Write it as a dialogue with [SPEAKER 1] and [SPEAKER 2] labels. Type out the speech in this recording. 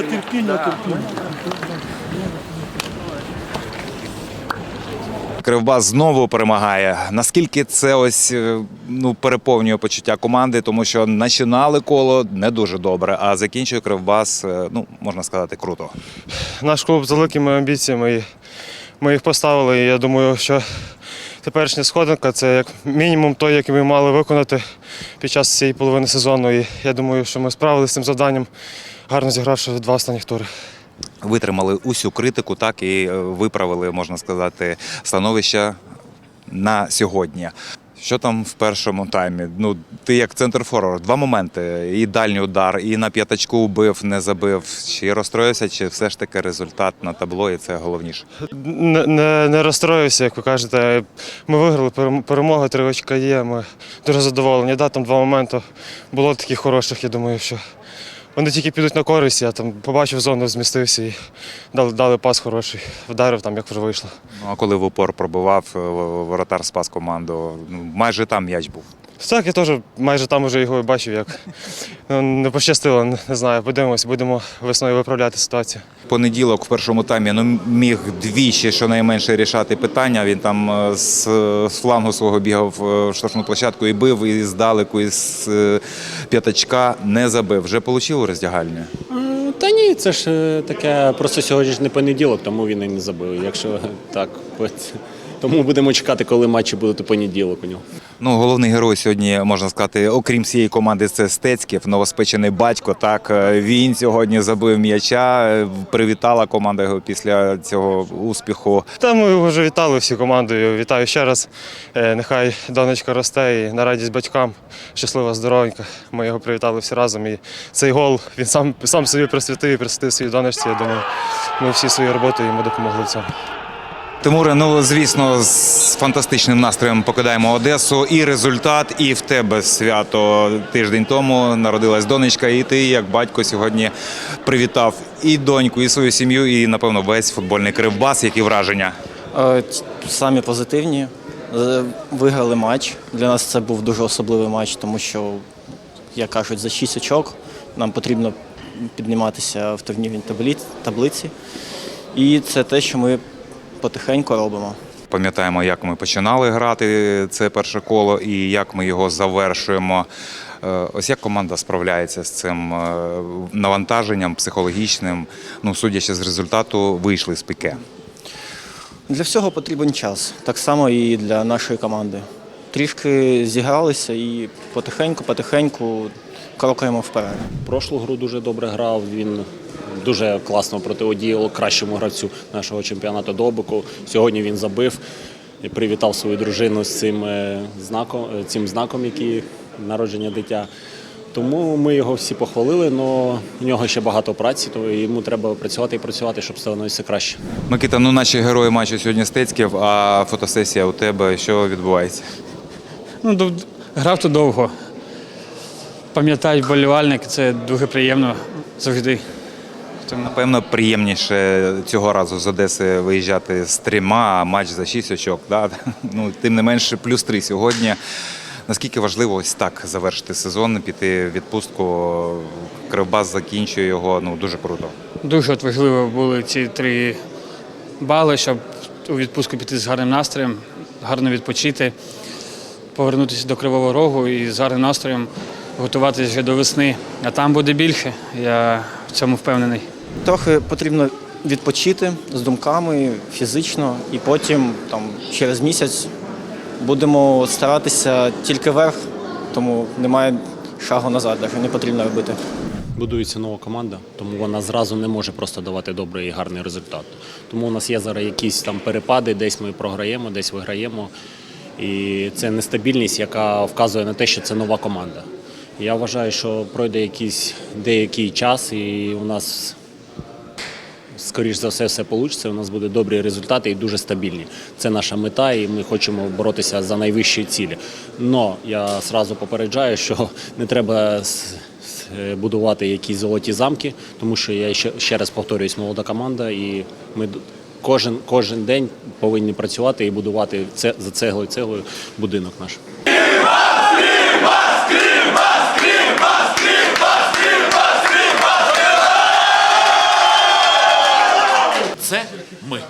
[SPEAKER 1] терпіння, терпіння, терпіння.
[SPEAKER 2] Кривбас знову перемагає. Наскільки це ось е, ну переповнює почуття команди, тому що починали коло не дуже добре, а закінчує Кривбас, е, ну можна сказати, круто.
[SPEAKER 3] Наш клуб з великими амбіціями. і Ми їх поставили. І я думаю, що теперішня сходинка це як мінімум той, який ми мали виконати під час цієї половини сезону. І я думаю, що ми справилися з цим завданням, гарно зігравши два останніх тури.
[SPEAKER 2] Витримали усю критику, так і е, виправили, можна сказати, становище на сьогодні. Що там в першому таймі? Ну, ти як центр форвард, два моменти: і дальній удар, і на п'ятачку убив, не забив. Чи розстроївся, чи все ж таки результат на табло, і це головніше.
[SPEAKER 3] Не, не, не розстроївся, як ви кажете. Ми виграли перем- перемога, три очка є. Ми дуже задоволені. Да, там два моменти було таких хороших. Я думаю, що вони тільки підуть на користь. Я там побачив зону, змістився і дали, дали пас хороший. Вдарив там, як вже вийшло.
[SPEAKER 2] Ну а коли в упор пробивав, е, воротар спас команду. Ну, майже там м'яч був.
[SPEAKER 3] Так, я теж майже там вже його бачив, як ну, не пощастило, не знаю. Подивимось, будемо весною виправляти ситуацію.
[SPEAKER 2] Понеділок в першому таймі ну, міг двічі щонайменше рішати питання. Він там е, з, з флангу свого бігав е, в штрафну площадку і бив, і здалеку, і з е, п'ятачка не забив. Вже отримав роздягальню.
[SPEAKER 4] Та ні, це ж таке, просто сьогодні ж не понеділок, тому він і не забив. Якщо так. Тому будемо чекати, коли матчі будуть у понеділок у нього.
[SPEAKER 2] Ну, головний герой сьогодні, можна сказати, окрім всієї команди, це Стецьків, новоспечений батько. Так е, він сьогодні забив м'яча. Привітала команда його після цього успіху.
[SPEAKER 3] Та ми вже вітали всю командою. Вітаю ще раз. Е, Нехай донечка росте і на радість батькам. Щаслива, здоровенька. Ми його привітали всі разом. І цей гол він сам, сам собі присвятив і присвятив своїй донечці. Я думаю, ми всі своєю роботою йому допомогли в цьому.
[SPEAKER 2] Тимуре, ну звісно, з фантастичним настроєм покидаємо Одесу. І результат, і в тебе свято тиждень тому народилась донечка, і ти, як батько, сьогодні привітав і доньку, і свою сім'ю, і напевно весь футбольний кривбас. Які враження?
[SPEAKER 5] Е, Самі позитивні. Е, Виграли матч. Для нас це був дуже особливий матч, тому що, як кажуть, за 6 очок нам потрібно підніматися в турнірній таблиці. І це те, що ми потихеньку робимо.
[SPEAKER 2] Пам'ятаємо, як ми починали грати це перше коло і як ми його завершуємо. Е, Ось як команда справляється з цим е, навантаженням психологічним. Ну, судячи з результату, вийшли з піке.
[SPEAKER 5] Для всього потрібен час. Так само і для нашої команди. Трішки зігралися і потихеньку-потихеньку крокаємо вперед.
[SPEAKER 4] Прошлу гру дуже добре грав. Він дуже класно протидіяв кращому гравцю нашого чемпіонату Добику. Сьогодні він забив і привітав свою дружину з цим е, знаком, е, цим знаком, який народження дитя. Тому ми його всі похвалили, але в нього ще багато праці, то йому треба працювати і працювати, щоб становитися краще.
[SPEAKER 2] Микита, ну наші герої матчу сьогодні Стецьків, а фотосесія у тебе що відбувається?
[SPEAKER 6] Ну, дов- грав тут довго. Пам'ятають вболівальник, це дуже приємно завжди. Тому
[SPEAKER 2] Напевно, приємніше цього разу з Одеси виїжджати з трьома, а матч за шість очок. Да? Ну, тим не менше, плюс три сьогодні. Наскільки важливо ось так завершити сезон, піти в відпустку, Кривбас закінчує його, ну дуже круто.
[SPEAKER 6] дуже от важливо були ці три бали, щоб у відпустку піти з гарним настроєм, гарно відпочити, повернутися до Кривого Рогу і з гарним настроєм готуватися вже до весни. А там буде більше, я в цьому впевнений.
[SPEAKER 5] Трохи потрібно відпочити з думками фізично, і потім там, через місяць будемо старатися тільки вверх, тому немає шагу назад, навіть не потрібно робити.
[SPEAKER 4] Будується нова команда, тому вона зразу не може просто давати добрий і гарний результат. Тому у нас є зараз якісь там перепади, десь ми програємо, десь виграємо. І це нестабільність, яка вказує на те, що це нова команда. Я вважаю, що пройде якийсь деякий час, і у нас, скоріш за все, все вийде. У нас будуть добрі результати і дуже стабільні. Це наша мета, і ми хочемо боротися за найвищі цілі. Но я сразу попереджаю, що не треба будувати якісь золоті замки, тому що я ще, ще раз повторююсь, молода команда, і ми кожен, кожен день повинні працювати і будувати це за цеглою цеглою будинок наш.
[SPEAKER 1] Це ми.